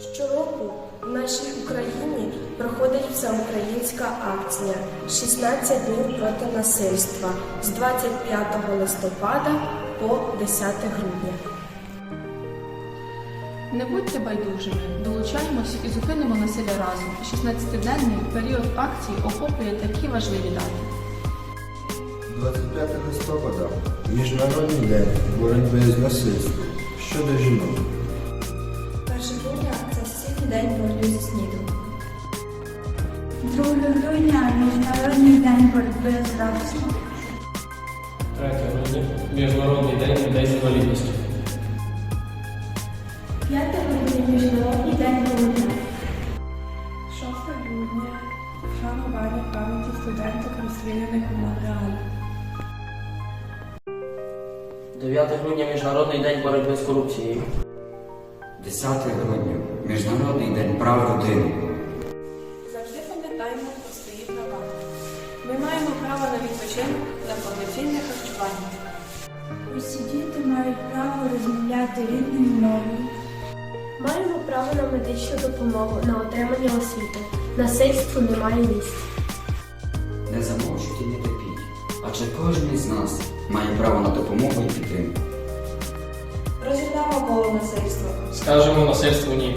Щороку в нашій Україні проходить всеукраїнська акція «16 днів проти насильства з 25 листопада по 10 грудня. Не будьте байдужими, долучаймось і зупинимо насилля разом. 16-денний період акції охоплює такі важливі дати. 25 листопада Міжнародний день боротьби з насильством щодо жінок. День боротьби зі СНІДом. 2 грудня Міжнародний день боротьби з рабством. 3 грудня Міжнародний день людей з інвалідністю. 5 грудня Міжнародний день молоді. 6 грудня вшанування пам'яті студенток розстріляних у Монреалі. 9 грудня Міжнародний день боротьби з корупцією. 10 грудня Міжнародний день прав людини. Завжди пам'ятаємо про свої права. Ми маємо право на відпочинок та повноцінне харчування. Усі діти мають право розмовляти рідною мовою. Маємо право на медичну допомогу, на отримання освіти. Насильству немає місця. Не замовчуйте не терпіть. Адже кожен із нас має право на допомогу і підтримку. Коло насильства. Скажемо насильству ні.